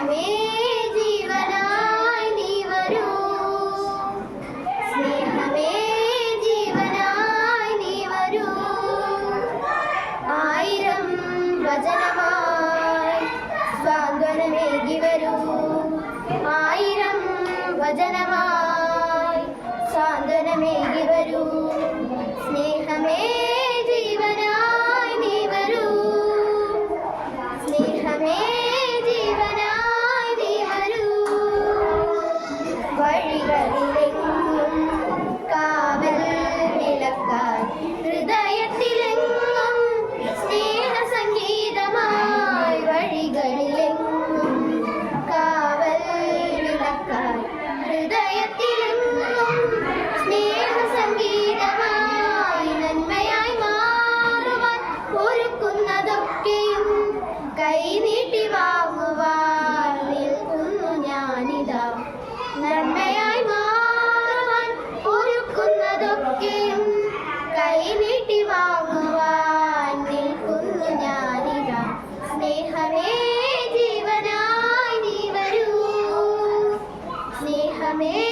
സ്നേഹമേ ജീവനായി നീ വരൂ. സ്നേഹമേ ജീവനായി നീ വരൂ. ആയിരം വചനമായി സ്വാന്തനമേകി വരൂ. ആയിരം വചനമായി കൈനീട്ടി വാങ്ങുവാൻ നിൽക്കുന്നു ഞാനിതാ. നന്മയായി മാറുവാൻ ഒരുക്കുന്നതൊക്കെയും കൈനീട്ടി വാങ്ങുവാൻ നിൽക്കുന്നു ഞാനിതാ. സ്നേഹമേ ജീവനായി നീ വരൂ. സ്നേഹമേ